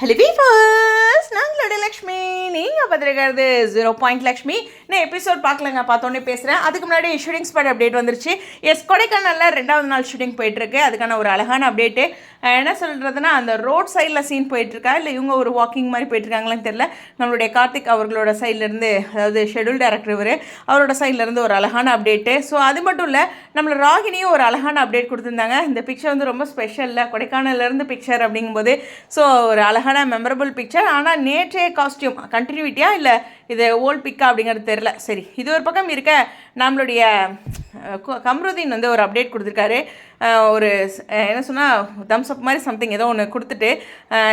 Hello viewers நாங்களோட Lakshmi. நீங்கள் பார்த்துருக்கிறது zero point Lakshmi. நான் episode பார்க்கலங்க பார்த்தோன்னே பேசுகிறேன் அதுக்கு முன்னாடி ஷூட்டிங் ஸ்பாட் அப்டேட் வந்துருச்சு. எஸ் கொடைக்கானலில் ரெண்டாவது நாள் ஷூட்டிங் போயிட்டுருக்கு அதுக்கான ஒரு அழகான அப்டேட்டு என்ன சொல்கிறதுனா அந்த ரோட் சைடில் சீன் போயிட்டுருக்கா? இல்லை இவங்க ஒரு வாக்கிங் மாதிரி போயிட்டுருக்காங்களான்னு தெரில நம்மளுடைய கார்த்திக் அவர்களோட சைட்லேருந்து அதாவது ஷெடியூல் டேரக்டர் இவர் அவரோட சைட்லேருந்து ஒரு அழகான அப்டேட்டு ஸோ அது மட்டும் இல்லை நம்மளை ராகினியும் ஒரு அழகான அப்டேட் கொடுத்துருந்தாங்க. இந்த பிக்சர் வந்து ரொம்ப ஸ்பெஷலில் கொடைக்கானல்லேருந்து பிக்சர் அப்படிங்கும்போது ஸோ ஒரு அழகான மெமரபிள் பிக்சர் ஆனால் நேற்றைய காஸ்டியூம் கண்டினியூட்டியா இல்லை இது ஓல்ட் பிக்கா அப்படிங்கிறது தெரில சரி இது ஒரு பக்கம் இருக்க நம்மளுடைய கம்ருதீன் வந்து ஒரு அப்டேட் கொடுத்துருக்காரு. ஒரு என்ன சொன்னால் தம்ஸ் அப் மாதிரி சம்திங் ஏதோ ஒன்று கொடுத்துட்டு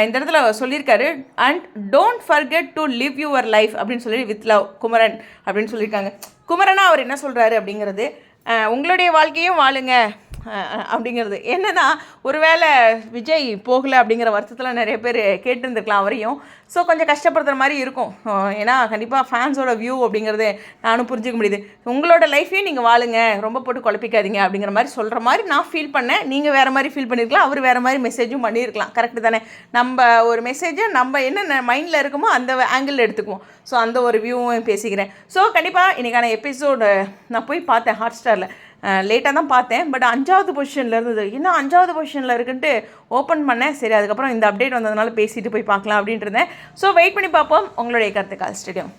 இந்த இடத்துல சொல்லியிருக்காரு and don't forget to live your life அப்படின்னு சொல்லி வித் லவ் குமரன் அப்படின்னு சொல்லியிருக்காங்க. குமரனா அவர் என்ன சொல்கிறாரு அப்படிங்கிறது உங்களுடைய வாழ்க்கையும் வாழுங்க. அப்படிங்கிறது. என்னன்னா ஒருவேளை விஜய் போகலை அப்படிங்கிற வருத்தத்தில் நிறைய பேர் கேட்டிருந்துருக்கலாம் அவரையும். ஸோ கொஞ்சம் கஷ்டப்படுத்துகிற மாதிரி இருக்கும். ஏன்னா கண்டிப்பாக ஃபேன்ஸோட வியூ அப்படிங்கிறது நானும் புரிஞ்சுக்க முடியுது. உங்களோட லைஃப்பையும் நீங்கள் வாழுங்க. ரொம்ப போட்டு குழப்பிக்காதீங்க அப்படிங்கிற மாதிரி சொல்கிற மாதிரி நான் ஃபீல் பண்ணேன். நீங்கள் வேறு மாதிரி ஃபீல் பண்ணியிருக்கலாம் அவர் வேறு மாதிரி மெசேஜும் பண்ணியிருக்கலாம் கரெக்டு தானே? நம்ம ஒரு மெசேஜை நம்ம என்ன மைண்டில் இருக்குமோ அந்த ஆங்கிள் எடுத்துக்குவோம். ஸோ அந்த ஒரு வியூவும் பேசிக்கிறேன். ஸோ கண்டிப்பாக இன்றைக்கான எபிசோடு நான் போய் பார்த்தேன் ஹாட் ஸ்டாரில் லேட்டாக தான் பார்த்தேன். பட் அஞ்சாவது பொசிஷனில் இருந்தது. இன்னும் அஞ்சாவது பொசிஷனில் இருக்குன்ட்டு ஓப்பன் பண்ணேன். சரி அதுக்கப்புறம் இந்த அப்டேட் வந்ததுனால பேசிட்டு போய் பார்க்கலாம் அப்படின்ட்டு இருந்தேன். ஸோ வெயிட் பண்ணி பார்ப்போம். உங்களுடைய கருத்துக்கால் ஸ்டேடியம்